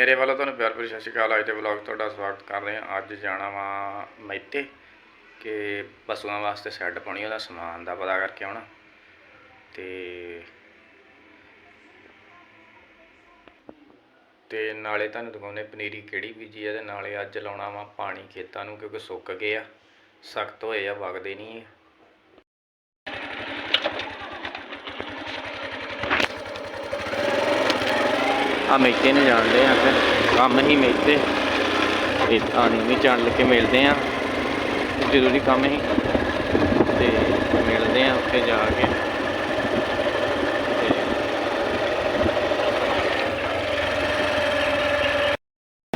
ਮੇਰੇ ਵੱਲੋਂ ਤੁਹਾਨੂੰ ਪਿਆਰ ਭਰੀ ਸਤਿ ਸ਼੍ਰੀ ਅਕਾਲ। ਅੱਜ ਦੇ ਵਲੌਗ ਤੁਹਾਡਾ ਸਵਾਗਤ ਕਰਦੇ ਹਾਂ। ਅੱਜ ਜਾਣਾ ਵਾ ਮੈਤੇ ਕਿ ਪਸ਼ੂਆਂ ਵਾਸਤੇ ਸੈੱਡ ਪਾਉਣੀ ਉਹਦਾ ਸਮਾਨ ਦਾ ਪਤਾ ਕਰਕੇ ਆਉਣਾ। ਤੇ ਤੇ ਨਾਲੇ ਤੁਹਾਨੂੰ ਦਿਖਾਉਂਦੇ ਪਨੀਰੀ ਕਿਹੜੀ ਬੀਜੀ ਹੈ ਤੇ ਨਾਲੇ ਅੱਜ ਲਾਉਣਾ ਵਾ ਪਾਣੀ ਖੇਤਾਂ ਨੂੰ ਕਿਉਂਕਿ ਸੁੱਕ ਗਏ ਆ। ਸਖਤ ਹੋਏ ਆ, ਵਗਦੇ ਨਹੀਂ ਆ ਮੇਤੇ ਨੂੰ ਜਾਣਦੇ ਆ ਫਿਰ। ਕੰਮ ਹੀ ਮੇਤੇ ਇਹ ਆਣੀ ਵੀ ਜਾਣ ਲੱਗੇ, ਮਿਲਦੇ ਆ। ਜ਼ਰੂਰੀ ਕੰਮ ਹੀ। ਤੇ ਮਿਲਦੇ ਆ ਉੱਥੇ ਜਾ ਕੇ।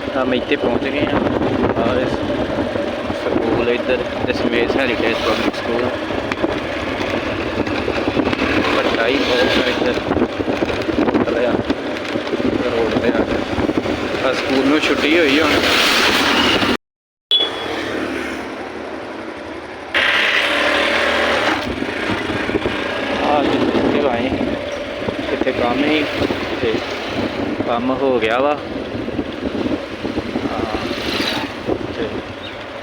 ਤੇ ਆ ਮੇਤੇ ਪਹੁੰਚ ਗਏ ਆ। ਔਰ ਸਕੂਲ ਇੱਧਰ, ਦਸਮੇਸ਼ ਹੈਰੀਟੇਜ ਪਬਲਿਕ ਸਕੂਲ। ਵੱਡਾ ਬਹੁਤ ਆ ਇੱਧਰ ਹੋਟਲ ਆ ਰੋਡ ਤੇ ਆ ਆ ਸਕੂਲ ਨੂੰ ਛੁੱਟੀ ਹੋਈ ਹੁਣ ਆ ਆਏ। ਕਿਤੇ ਕੰਮ ਹੀ ਤੇ ਕੰਮ ਹੋ ਗਿਆ ਵਾ। ਹਾਂ, ਤੇ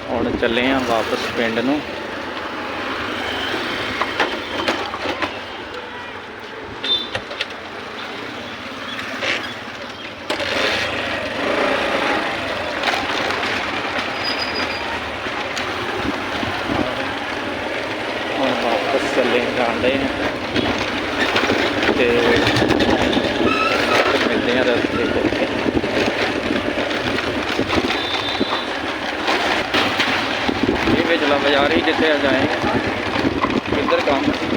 ਹੁਣ ਚੱਲੇ ਆ ਵਾਪਸ ਪਿੰਡ ਨੂੰ ਹੁਣ ਵਾਪਸ ਚੱਲੇ ਜਾਂਦੇ ਹਾਂ ਤੇ ਮਿਲਦੇ ਹਾਂ ਰਸਤੇ ਤੇ। ਇਹ ਵਿਚਲਾ ਬਾਜ਼ਾਰ ਹੀ ਜਿੱਥੇ ਜਾਏ ਕਿੱਧਰ ਕੰਮ ਸੀ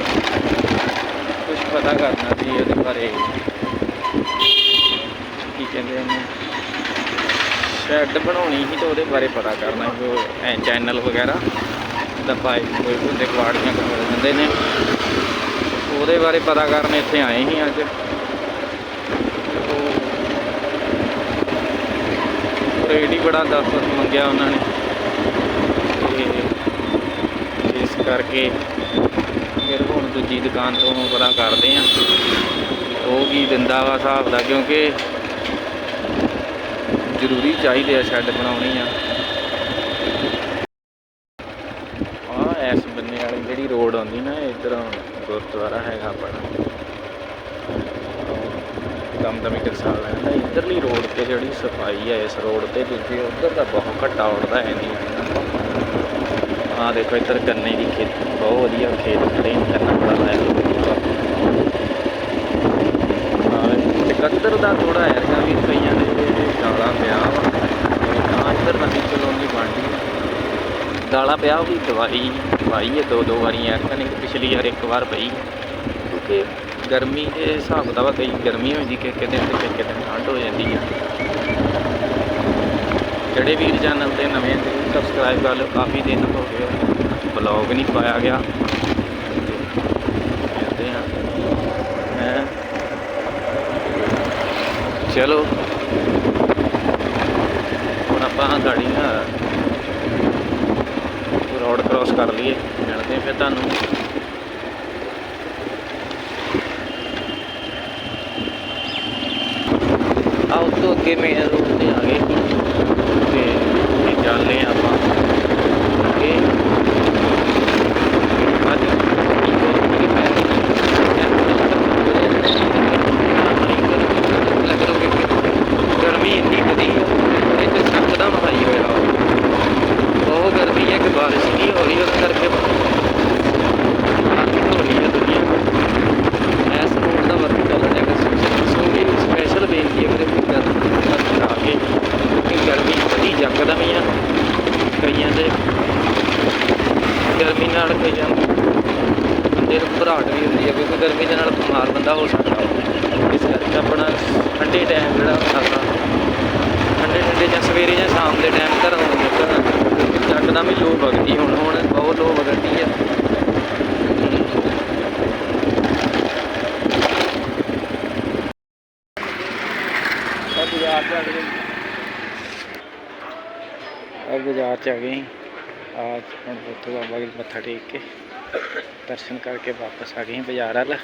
ਕੁਝ ਪਤਾ ਕਰਨਾ ਸੀ ਉਹਦੇ ਬਾਰੇ। ਕੀ ਕਹਿੰਦੇ ਉਹਨੂੰ? ਸ਼ੈੱਡ ਬਣਾਉਣੀ ਸੀ ਤਾਂ ਉਹਦੇ ਬਾਰੇ ਪਤਾ ਕਰਨਾ ਸੀ। ਉਹ ਚੈਨਲ ਵਗੈਰਾ। ਦਾ ਪਾਈਪ ਕੋਈ ਹੁੰਦੇ ਕਵਾੜੀਆਂ ਕੋਲ ਮਿਲ ਨੇ। ਉਹਦੇ ਬਾਰੇ ਪਤਾ ਕਰਨ ਇੱਥੇ ਆਏ ਸੀ ਅੱਜ। ਰੇਟ ਹੀ ਬੜਾ ਦਸ ਮੰਗਿਆ ਉਹਨਾਂ ਨੇ। ਤੇ ਇਸ ਕਰਕੇ ਫਿਰ ਹੁਣ ਦੂਜੀ ਦੁਕਾਨ ਤੋਂ ਪਤਾ ਕਰਦੇ ਆ ਉਹ ਕੀ ਦਿੰਦਾ ਵਾ ਹਿਸਾਬ ਦਾ, ਕਿਉਂਕਿ ਜ਼ਰੂਰੀ ਚਾਹੀਦੇ ਆ ਸ਼ੈੱਡ ਬਣਾਉਣੀ ਆ। ਐਸ ਜਿਹੜੀ ਰੋਡ ਆਉਂਦੀ ਨਾ ਇਧਰ ਗੁਰਦੁਆਰਾ ਹੈਗਾ ਆਪਣਾ। ਵੀ ਟਕਸਾਲ ਲੈਂਦਾ ਇਧਰਲੀ ਰੋਡ ਤੇ ਜਿਹੜੀ ਸਫ਼ਾਈ ਹੈ ਇਸ ਰੋਡ ਤੇ ਦੂਜੀ ਉਧਰ ਦਾ ਬਹੁਤ ਘੱਟਾ ਉੱਡਦਾ ਹੈ ਨਹੀਂ ਆ ਦੇਖੋ, ਇੱਧਰ ਗੰਨੇ ਦੀ ਖੇਤੀ, ਬਹੁਤ ਵਧੀਆ ਖੇਤ ਖੜੇ ਨੇ ਗੰਨਾ ਬੜਾ ਲਾਇਆ ਹਾਂ। ਕੱਦਰ ਦਾ ਥੋੜਾ ਹੈਗਾ ਵੀ, ਕਈਆਂ ਦੇ ਗਾਲਾ ਪਿਆ ਵਾ। ਤਾਂ ਇੱਧਰ ਨਵੀਂ ਕਲੋਨੀ ਬਣਦੀ ਹੈ ਦਾਣਾ ਪਿਆ ਉਹ ਵੀ ਦਵਾਈ ਦਵਾਈ ਹੈ, ਦੋ ਦੋ ਵਾਰੀ ਐ ਨਹੀਂ ਪਿਛਲੀ ਵਾਰ ਇੱਕ ਵਾਰ ਪਈ। ਕਿਉਂਕਿ ਗਰਮੀ ਦੇ ਹਿਸਾਬ ਦਾ ਵਾ ਕਈ ਗਰਮੀ ਹੋ ਜਾਂਦੀ ਕਿ ਕਿ ਦਿਨ ਤੇ ਕਿ ਦਿਨ ਠੰਡ ਹੋ ਜਾਂਦੀ ਆ। ਜਿਹੜੇ ਵੀਰ ਚੈਨਲ ਤੇ ਨਵੇਂ ਸਬਸਕ੍ਰਾਈਬ ਕਰ ਲਿਓ, ਕਾਫੀ ਦਿਨ ਹੋ ਗਏ ਬਲੌਗ ਨਹੀਂ ਪਾਇਆ ਗਿਆ। ਮਿਲਦੇ ਆ ਹੈਂ? ਚਲੋ। ਹੁਣ ਆਪਾਂ ਗਾੜੀ ਨਾ ਰੋਡ ਕ੍ਰਾਸ ਕਰ ਲਈਏ। ਮਿਲਦੇ ਹਾਂ ਫਿਰ ਤੁਹਾਨੂੰ। ਆ ਤੋਂ ਅੱਗੇ ਮੇਨ ਰੋਡ ਤੇ ਆ ਗਏ। ਤੇ ਇਹ ਚੱਲਦੇ ਹਾਂ ਆਪਾਂ ਅੱਗੇ ਅੱਜ ਕੀ ਹੋਈ ਮੈਂ ਗਰਮੀ ਇੰਨੀ ਵਧੀ ਇਹ ਤੇ ਸਕਦਾ ਮਹਾਈ ਹੋਇਆ ਬਹੁਤ ਗਰਮੀ ਹੈ ਕਿ ਬਾਰਿਸ਼ ਨਹੀਂ ਹੋ ਰਹੀ ਉਹਦੇ ਕਰਕੇ ਹੱਥ ਹੋ ਰਹੀ ਹੈ ਦੁਨੀਆ ਐਸ ਰੋਡ ਦਾ ਵਰਕ ਚੱਲ ਰਿਹਾ ਹੈ ਸੋ ਮੇਰੀ ਸਪੈਸ਼ਲ ਬੇਨਤੀ ਹੈ ਕਿ ਗਰਮੀ ਆ ਕੇ ਕਿ ਗਰਮੀ ਵਧੀ ਜੱਕਦਾ ਵੀ ਆ ਕਈਆਂ ਦੇ ਗਰਮੀ ਨੂੰ ਬੰਦੇ ਨੂੰ ਘਬਰਾਹਟ ਵੀ ਹੁੰਦੀ ਹੈ ਕਿਉਂਕਿ ਗਰਮੀ ਦੇ ਨਾਲ ਬਿਮਾਰ ਬੰਦਾ ਹੋ ਸਕਦਾ। ਇਸ ਕਰਕੇ ਆਪਣਾ ਠੰਡੇ ਟਾਈਮ ਜਿਹੜਾ ਹੁੰਦਾ ਠੰਡੇ ਠੰਡੇ ਜਾਂ ਸਵੇਰੇ ਜਾਂ ਸ਼ਾਮ ਦੇ ਟਾਈਮ ਘਰੋਂ ਨਿਕਲਣਾ ਜੱਟ ਦਾ ਵੀ ਲੋ ਵਗਦੀ ਹੁਣ ਹੁਣ ਬਹੁਤ ਲੋ ਵਗਦੀ ਆ ਆ ਬਾਜ਼ਾਰ ਚ ਆ ਗਏ। ਆ ਬਾਜ਼ਾਰ ਚ ਆ ਗਏ ਆ ਹੁਣ ਉੱਥੋਂ ਬਾਬਾ ਜੀ ਮੱਥਾ ਟੇਕ ਕੇ ਦਰਸ਼ਨ ਕਰਕੇ ਵਾਪਸ ਆ ਗਏ ਬਾਜ਼ਾਰ ਵੱਲ।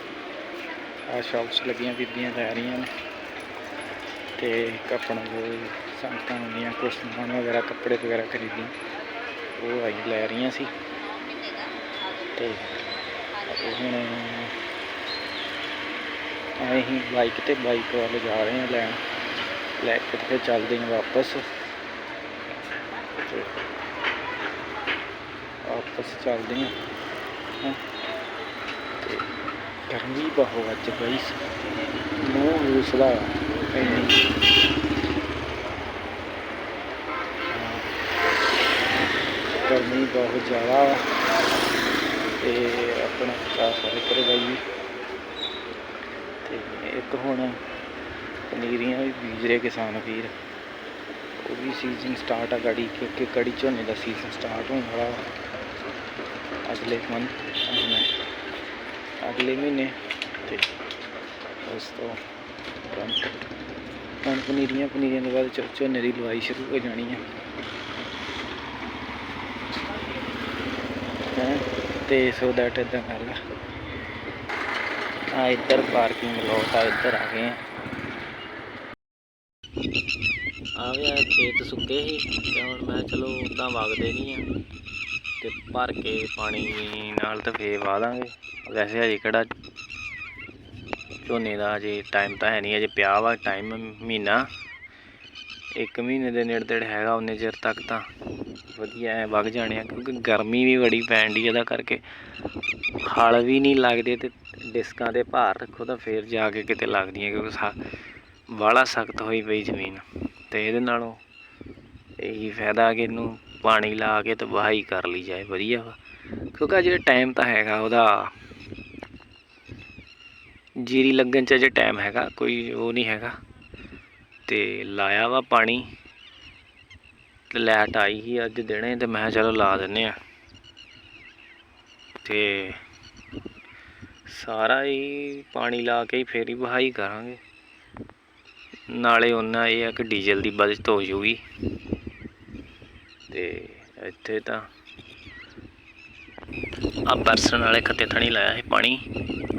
ਆ ਸ਼ਾਪਸ ਲੱਗੀਆਂ, ਬੀਬੀਆਂ ਲੈ ਰਹੀਆਂ ਨੇ। ਤੇ ਆਪਣਾ ਜੋ ਸੰਗਤਾਂ ਹੁੰਦੀਆਂ ਕੁਛ ਸਮਾਨ ਵਗੈਰਾ, ਕੱਪੜੇ ਵਗੈਰਾ ਖਰੀਦੀ ਉਹ ਆਈ ਲੈ ਰਹੀਆਂ ਸੀ। ਤੇ ਹੁਣ ਆਏ ਹੀ ਬਾਈਕ ਤੇ ਬਾਈਕ ਵਾਲੇ ਜਾ ਰਹੇ ਆ ਲੈਣ। ਲੈ ਕੇ ਤੇ ਫਿਰ ਚੱਲਦੇ ਹਾਂ ਵਾਪਸ। ਤੇ ਵਾਪਸ ਚੱਲਦੇ ਹਾਂ। ਗਰਮੀ ਬਹੁਤ ਅੱਜ ਬਈ ਮੂੰਹ ਰੂਸਦਾ ਇੰਨੀ ਗਰਮੀ ਬਹੁਤ ਜ਼ਿਆਦਾ ਵਾ ਤੇ ਆਪਣਾ ਚਾਹ ਸਾਰੇ ਕਰੇ ਬਾਈ ਤੇ ਇੱਕ ਹੁਣ ਪਨੀਰੀਆਂ ਵੀ ਬੀਜ ਰਹੇ ਕਿਸਾਨ ਵੀਰ। ਉਹ ਵੀ ਸੀਜ਼ਨ ਸਟਾਰਟ ਆ ਗੜੀ, ਕਿਉਂਕਿ ਕੜੀ ਝੋਨੇ ਦਾ ਸੀਜ਼ਨ ਸਟਾਰਟ ਹੋਣ ਵਾਲਾ ਵਾ। ਅਗਲੇ ਮੰਥ ਅਗਲੇ ਮਹੀਨੇ ਤੇ ਉਸ ਤੋਂ ਤੁਰੰਤ ਹੁਣ ਪਨੀਰੀਆਂ ਪਨੀਰੀਆਂ ਦੇ ਬਾਅਦ ਝੋ- ਝੋਨੇ ਦੀ ਲਵਾਈ ਸ਼ੁਰੂ ਹੋ ਜਾਣੀ ਹੈ, ਤੇ ਸੋ ਦੈਟ ਇਦਾਂ ਕਰ ਲਾ। ਆ ਇੱਧਰ ਪਾਰਕਿੰਗ ਲੋਟ ਆ, ਇੱਧਰ ਆ ਗਏ ਆ। ਆ ਗਿਆ, ਖੇਤ ਸੁੱਕੇ ਸੀ, ਤੇ ਹੁਣ ਮੈਂ ਚਲੋ ਉਦਾਂ ਵਗਦੇ ਨਹੀਂ ਆ। ਤੇ ਭਰ ਕੇ ਪਾਣੀ ਨਾਲ ਤੇ ਫੇਰ ਵਾ ਦਾਂਗੇ। ਵੈਸੇ ਹਜੇ ਕਿਹੜਾ ਝੋਨੇ ਦਾ ਅਜੇ ਟਾਈਮ ਤਾਂ ਹੈ ਨਹੀਂ ਅਜੇ ਪਿਆ ਵਾ ਟਾਈਮ ਮਹੀਨਾ। ਇੱਕ ਮਹੀਨੇ ਦੇ ਨੇੜੇ ਤੇੜੇ ਹੈਗਾ ਉਹਨੇ ਚਿਰ ਤੱਕ ਤਾਂ। ਵਧੀਆ ਐ ਵਗ ਜਾਣੇ ਆ, ਕਿਉਂਕਿ ਗਰਮੀ ਵੀ ਬੜੀ ਪੈਣ ਦੀ ਇਹਦਾ ਕਰਕੇ। ਹਲ ਵੀ ਨਹੀਂ ਲੱਗਦੇ ਤੇ ਡਿਸਕਾਂ ਦੇ ਭਾਰ ਰੱਖੋ ਤਾਂ ਫੇਰ ਜਾ ਕੇ ਕਿਤੇ ਲੱਗਦੀਆਂ, ਕਿਉਂਕਿ ਸਾ ਵਾਲਾ ਸਖਤ ਹੋਈ ਪਈ ਜ਼ਮੀਨ। ਤੇ ਇਹਦੇ ਨਾਲੋਂ ਇਹੀ ਫਾਇਦਾ ਕਿ ਇਹਨੂੰ ਪਾਣੀ ਲਾ ਕੇ ਤੇ ਵਹਾਈ ਕਰ ਲਈ ਜਾਏ, ਵਧੀਆ ਵਾ। ਕਿਉਂਕਿ ਅਜੇ ਟਾਈਮ ਤਾਂ ਹੈਗਾ ਉਹਦਾ, ਜੀਰੀ ਲੱਗਣ ਚ ਅਜੇ ਟਾਈਮ ਹੈਗਾ, ਕੋਈ ਉਹ ਨਹੀਂ ਹੈਗਾ। ਤੇ ਲਾਇਆ ਵਾ ਪਾਣੀ, ਤੇ ਲਾਈਟ ਆਈ ਸੀ ਅੱਜ ਦੇਣੇ ਤੇ ਮੈਂ ਕਿਹਾ ਚਲੋ ਲਾ ਦਿੰਨੇ ਆ। ਤੇ ਸਾਰਾ ਹੀ ਪਾਣੀ ਲਾ ਕੇ ਹੀ ਫੇਰ ਹੀ ਵਹਾਈ ਕਰਾਂਗੇ। ਨਾਲੇ ਉਹਨਾਂ ਇਹ ਆ ਕਿ ਡੀਜ਼ਲ ਦੀ ਬਚਤ ਹੋ ਜੂਗੀ। ਤੇ ਇੱਥੇ ਤਾਂ ਆ ਪਰਸਨ ਵਾਲੇ ਖੱਤੇ ਥਣੀ ਲਾਇਆ ਸੀ, ਪਾਣੀ।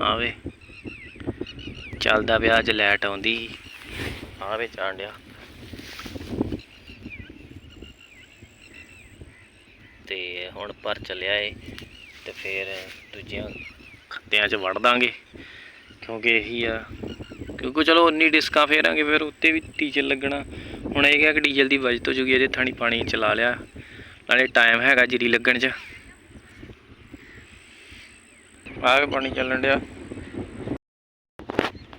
ਆਵੇ ਚੱਲਦਾ ਪਿਆ, ਅੱਜ ਲਾਈਟ ਆਉਂਦੀ। ਆਵੇ ਚਾਂਡਿਆ ਤੇ ਹੁਣ ਪਰ ਚੱਲਿਆ ਏ, ਤੇ ਫਿਰ ਦੂਜਿਆਂ ਖੱਤਿਆਂ 'ਚ ਵੜ ਦਾਂਗੇ। ਕਿਉਂਕਿ ਇਹੀ ਆ, ਕਿਉਂਕਿ ਚਲੋ, ਉਨੀ ਡਿਸਕਾਂ ਫੇਰਾਂਗੇ, ਫਿਰ ਉੱਤੇ ਵੀ ਟੀਚਰ ਲੱਗਣਾ। ਹੁਣ ਇਹ ਗਿਆ ਕਿ ਡੀਜ਼ਲ ਦੀ ਬਚਤ ਹੋ ਜੂਗੀ ਇਹਦੇ ਥਾਣੀ ਪਾਣੀ ਚਲਾ ਲਿਆ। ਨਾਲੇ ਟਾਈਮ ਹੈਗਾ ਜੀਰੀ ਲੱਗਣ 'ਚ। ਆ ਕੇ ਪਾਣੀ ਚੱਲਣ ਡਿਆ।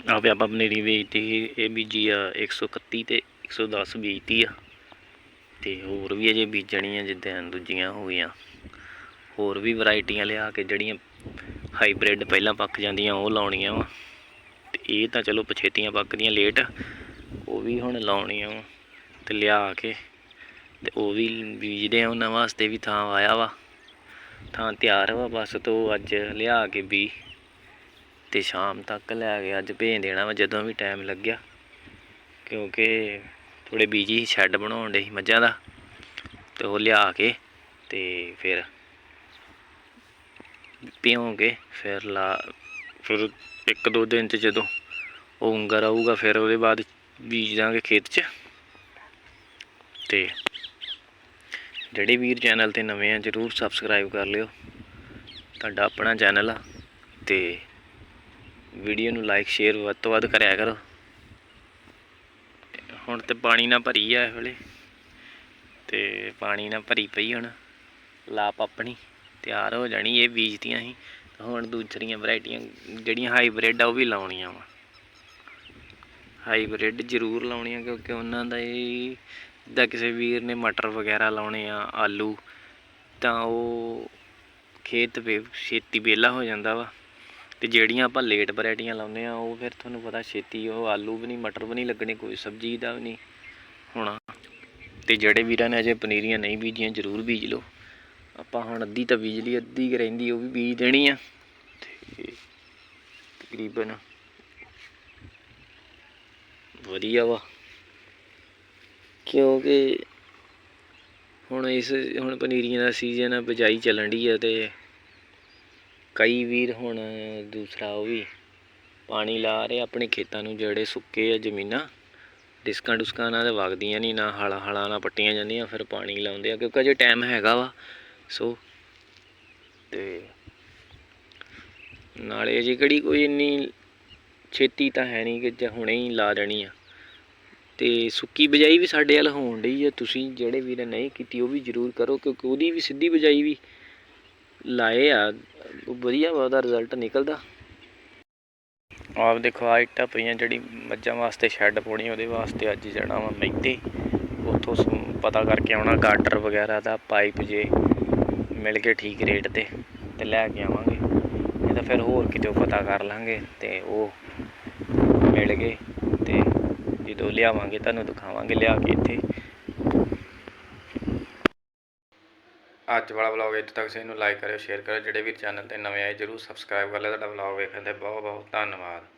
ਆਪੇ ਆਪਾਂ ਪਨੀਰੀ ਵੇਚਤੀ ਸੀ, ਇਹ ਬੀਜੀ ਆ 131 ਤੇ 110 ਬੀਜਤੀ ਆ। ਤੇ ਹੋਰ ਵੀ ਅਜੇ ਬੀਜਣੀ ਆ ਜਿੱਦਾਂ ਦੂਜੀਆਂ ਹੋ ਗਈਆਂ। ਹੋਰ ਵੀ ਵੈਰਾਈਟੀਆਂ ਲਿਆ ਕੇ ਜਿਹੜੀਆਂ ਹਾਈਬ੍ਰਿਡ ਪਹਿਲਾਂ ਪੱਕ ਜਾਂਦੀਆਂ ਉਹ ਲਾਉਣੀਆਂ ਵਾ। ਤੇ ਇਹ ਤਾਂ ਚਲੋ ਪਛੇਤੀਆਂ ਪੱਕਦੀਆਂ ਲੇਟ। ਉਹ ਵੀ ਹੁਣ ਲਾਉਣੀਆਂ ਵਾ। ਤੇ ਲਿਆ ਕੇ ਤੇ ਉਹ ਵੀ ਬੀਜਦੇ ਆ ਉਹਨਾਂ ਵਾਸਤੇ ਵੀ ਥਾਂ ਆਇਆ ਵਾ, ਥਾਂ ਤਿਆਰ ਵਾ, ਬਸ ਤੋਂ ਅੱਜ ਲਿਆ ਕੇ ਵੀ ਤੇ ਸ਼ਾਮ ਤੱਕ ਲੈ ਕੇ ਅੱਜ ਭੇਜ ਦੇਣਾ ਵਾ, ਜਦੋਂ ਵੀ ਟਾਈਮ ਲੱਗਿਆ, ਕਿਉਂਕਿ ਥੋੜੇ ਬੀਜੀ ਸ਼ੈੱਡ ਬਣਾਉਣ ਦੇ ਮੱਝਾਂ ਦਾ, ਤੇ ਉਹ ਲਿਆ ਕੇ ਤੇ ਫਿਰ ਪੀਉਂਗੇ ਫਿਰ ਲਾ, ਫਿਰ ਇੱਕ ਦੋ ਦਿਨ ਚ ਜਦੋਂ ਉਹ ਉਂਗਰ ਆਊਗਾ, ਫਿਰ ਉਹਦੇ ਬਾਅਦ ਬੀਜ ਦਾਂਗੇ ਖੇਤ 'ਚ। ਤੇ ਜਿਹੜੇ ਵੀਰ ਚੈਨਲ ਤੇ ਨਵੇਂ ਆ, ਜਰੂਰ ਸਬਸਕ੍ਰਾਈਬ ਕਰ ਲਿਓ। ਤੁਹਾਡਾ ਆਪਣਾ ਚੈਨਲ ਆ ਤੇ ਵੀਡੀਓ ਨੂੰ ਲਾਈਕ ਸ਼ੇਅਰ ਵੱਧ ਤੋਂ ਵੱਧ ਕਰਿਆ ਕਰੋ। ਹੁਣ ਤੇ ਪਾਣੀ ਨਾਲ ਭਰੀ ਆ ਇਸ ਵੇਲੇ। ਤੇ ਪਾਣੀ ਨਾਲ ਭਰੀ ਪਈ ਹੁਣ। ਲਾਪ ਆਪਣੀ, ਤਿਆਰ ਹੋ ਜਾਣੀ ਇਹ ਬੀਜਤੀਆਂ ਸੀ ਹੁਣ ਦੂਸਰੀਆਂ ਵੈਰਾਈਟੀਆਂ, ਜਿਹੜੀਆਂ ਹਾਈਬ੍ਰਿਡ ਆ, ਉਹ ਵੀ ਲਾਉਣੀਆਂ ਵਾ। ਹਾਈਬ੍ਰਿਡ ਜ਼ਰੂਰ ਲਾਉਣੀਆਂ ਕਿਉਂਕਿ ਉਹਨਾਂ ਦਾ ਇਹ ਜਿੱਦਾਂ ਕਿਸੇ ਵੀਰ ਨੇ ਮਟਰ ਵਗੈਰਾ ਲਾਉਣੇ ਆ, ਆਲੂ, ਤਾਂ ਉਹ ਖੇਤ ਵੇ, ਛੇਤੀ ਵਿਹਲਾ ਹੋ ਜਾਂਦਾ ਵਾ। ਤੇ ਜਿਹੜੀਆਂ ਆਪਾਂ ਲੇਟ ਵੈਰਾਈਟੀਆਂ ਲਾਉਂਦੇ ਆ, ਉਹ ਫਿਰ ਤੁਹਾਨੂੰ ਪਤਾ ਛੇਤੀ ਉਹ ਆਲੂ ਵੀ ਨਹੀਂ, ਮਟਰ ਵੀ ਨਹੀਂ ਲੱਗਣੇ, ਕੋਈ ਸਬਜ਼ੀ ਦਾ ਵੀ ਨਹੀਂ ਹੋਣਾ। ਤੇ ਜਿਹੜੇ ਵੀਰਾਂ ਨੇ ਅਜੇ ਪਨੀਰੀਆਂ ਨਹੀਂ ਬੀਜੀਆਂ, ਜ਼ਰੂਰ ਬੀਜ ਲਓ। ਆਪਾਂ ਹੁਣ ਅੱਧੀ ਤਾਂ ਬੀਜ ਲਈ, ਅੱਧੀ ਰਹਿੰਦੀ, ਉਹ ਵੀ ਬੀਜ ਦੇਣੀ ਆ। ਤੇ ਤਕਰੀਬਨ ਵਧੀਆ ਵਾ। ਕਿਉਂਕਿ ਹੁਣ ਇਸ, ਹੁਣ ਪਨੀਰੀਆਂ ਦਾ ਸੀਜ਼ਨ ਆ, ਬਿਜਾਈ ਚੱਲਣ ਡਈ ਆ ਤੇ ਕਈ ਵੀਰ ਹੁਣ ਦੂਸਰਾ ਉਹ ਵੀ ਪਾਣੀ ਲਾ ਰਹੇ ਆਪਣੇ ਖੇਤਾਂ ਨੂੰ ਜਿਹੜੇ ਸੁੱਕੇ ਆ ਜ਼ਮੀਨਾਂ, ਡਿਸਕਾਂ ਡੁਸਕਾਂ ਨਾਲ ਤਾਂ ਵਗਦੀਆਂ ਨਹੀਂ, ਨਾ ਹਾਲਾ ਹਾਲਾ ਨਾਲ ਪੱਟੀਆਂ ਜਾਂਦੀਆਂ, ਫਿਰ ਪਾਣੀ ਲਾਉਂਦੇ ਆ, ਕਿਉਂਕਿ ਅਜੇ ਟਾਈਮ ਹੈਗਾ ਵਾ, ਸੋ ਤੇ ਨਾਲੇ ਅਜੇ ਕਿਹੜੀ ਕੋਈ ਇੰਨੀ ਛੇਤੀ ਤਾਂ ਹੈ ਨਹੀਂ ਕਿ ਜੇ ਹੁਣੇ ਹੀ ਲਾ ਦੇਣੀ ਆ। ਅਤੇ ਸੁੱਕੀ ਬਿਜਾਈ ਵੀ ਸਾਡੇ ਵੱਲ ਹੋਣ ਡਈ ਹੈ ਤੁਸੀਂ ਜਿਹੜੇ ਵੀਰ ਨਹੀਂ ਕੀਤੀ, ਉਹ ਵੀ ਜ਼ਰੂਰ ਕਰੋ, ਕਿਉਂਕਿ ਉਹਦੀ ਵੀ ਸਿੱਧੀ ਬਿਜਾਈ ਵੀ ਲਾਏ ਆ। ਵਧੀਆ ਵਾ, ਉਹਦਾ ਰਿਜ਼ਲਟ ਨਿਕਲਦਾ। ਆਪ ਦੇਖੋ ਆ ਇੱਟਾਂ ਪਈਆਂ ਜਿਹੜੀ ਮੱਝਾਂ ਵਾਸਤੇ ਸ਼ੈੱਡ ਪਾਉਣੀ, ਉਹਦੇ ਵਾਸਤੇ ਅੱਜ ਜਾਣਾ ਵਾ ਮਹਿਤੇ ਉੱਥੋਂ ਸ- ਪਤਾ ਕਰਕੇ ਆਉਣਾ ਗਾਟਰ ਵਗੈਰਾ ਦਾ ਪਾਈਪ ਜੇ ਮਿਲ ਕੇ ਠੀਕ ਰੇਟ ਤੇ ਤੇ ਲੈ ਕੇ ਆਵਾਂਗੇ। ਨਹੀਂ ਤਾਂ ਫਿਰ ਹੋਰ ਕਿਤੇ ਪਤਾ ਕਰ ਲਾਂਗੇ, ਤੇ ਉਹ ਮਿਲ ਗਏ, ਤੇ ਜਦੋਂ ਲਿਆਵਾਂਗੇ, ਤੁਹਾਨੂੰ ਦਿਖਾਵਾਂਗੇ, ਲਿਆ ਕੇ ਇੱਥੇ। ਅੱਜ ਵਾਲਾ ਵਲੌਗ ਇੱਥੇ ਤੱਕ ਸੀ ਇਹਨੂੰ ਲਾਈਕ ਕਰਿਓ ਸ਼ੇਅਰ ਕਰਿਓ। ਜਿਹੜੇ ਵੀ ਚੈਨਲ ਤੇ ਨਵੇਂ ਆਏ, ਜਰੂਰ ਸਬਸਕ੍ਰਾਈਬ ਕਰ ਲਿਓ। ਤੁਹਾਡਾ ਵਲੌਗ ਵੇਖਣ ਤੇ ਬਹੁਤ ਬਹੁਤ ਧੰਨਵਾਦ।